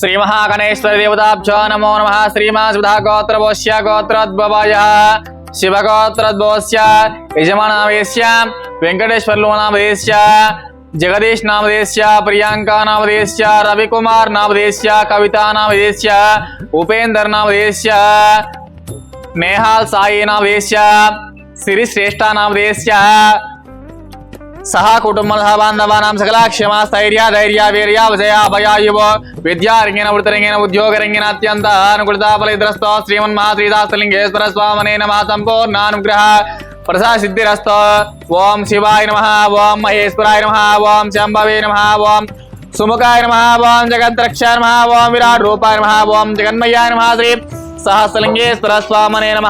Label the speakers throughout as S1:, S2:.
S1: श्रीमहागणेश्वरदेवताभ्य नमो नमः। श्रीमा सुधा गोत्रभोष्य गोत्रद्वय शिवगोत्रद्वोस्य यजमानावेश्य वेङ्कटेश्वरलोनामदेश्य जगदीश नामदेश्य प्रियंका नामदेश्य रविकुमार नामदेश्य कविता नामदेश्य उपेंद्र नामदेश्य नेहाल साई नामदेश्य श्री नाम సహా కుటుంబ బాంధవానాం సకల క్షమ స్థైర్య ధైర్య వీర్య విజయ అభయాయువ విద్యారంగిన వృతరంగిన ఉద్యోగరంగిన అత్యంత అనుకూలత ఫలిద్రస్తో శ్రీమన్ మహాశ్రీదాస్తలింగేశ్వర స్వామనే నమ సంపూర్ణానుగ్రహ ప్రసా సిద్ధిరస్తో ఓం శివాయ నమ ఓం మహేశ్వరాయ నమ ఓం శంభవే నమ ఓం సుముఖాయ నమ ఓం జగద్రక్షాయ నమ ఓం విరాట్ రూపాయ నమ ఓం జగన్మయ్యాయ నమ శ్రీ సహస్రలింగేశ్వర స్వామనే నమ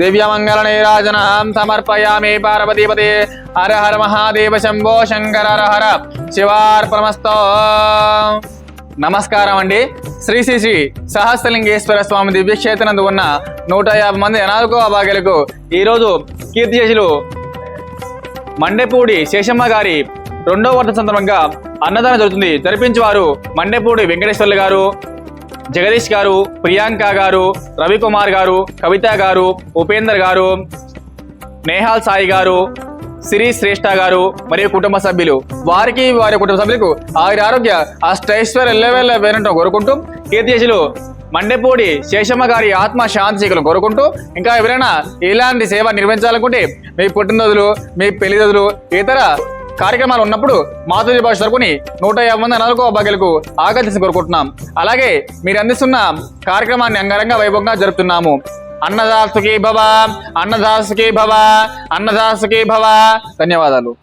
S1: నమో నమః ఇది సమర్పయామి పార్వతీపతి హర హర మహాదేవ శంభో శంకర హర హర శివార్పణమస్తో నమస్కారం అండి. శ్రీ శ్రీ శ్రీ సహస్రలింగేశ్వర స్వామి దివ్యక్షేత్రందు ఉన్న నూట యాభై మంది అనాథకో అభాగ్యులకు ఈరోజు కీర్తి మండెపూడి శేషమ్మ గారి రెండో వర్ధ సందర్భంగా అన్నదానం జరుగుతుంది. జరిపించేవారు మండెపూడి వెంకటేశ్వర్లు గారు. జగదీష్ గారు ప్రియాంక గారు రవికుమార్ గారు కవిత గారు ఉపేందర్ గారు నేహాల్ సాయి గారు సిరి శ్రేష్ఠ గారు మరియు కుటుంబ సభ్యులు. వారికి వారి కుటుంబ సభ్యులకు ఆయుర ఆరోగ్య ఆ స్టైశ్వర్ ఎల్లవేళ్ళ వేరంటం కోరుకుంటూ కీర్తిశులు మండెపూడి శేషమ్మ గారి ఆత్మ శాంతి కోరుకుంటూ ఇంకా ఎవరైనా ఇలాంటి సేవ నిర్వహించాలనుకుంటే మీ పుట్టినరోజులు మీ పెళ్ళి రోజులు ఇతర కార్యక్రమాలు ఉన్నప్పుడు మాతృ భాష తరపుని నూట యాభై మంది అనాథకో అబ్బాయిలకు ఆకర్షించి కోరుకుంటున్నాం. అలాగే మీరు అందిస్తున్న కార్యక్రమాన్ని అంగరంగ వైభవంగా జరుపుతున్నాము. అన్నదాసుకి భవ అన్నదాసుకి భవ అన్నదాసుకి భవ. ధన్యవాదాలు.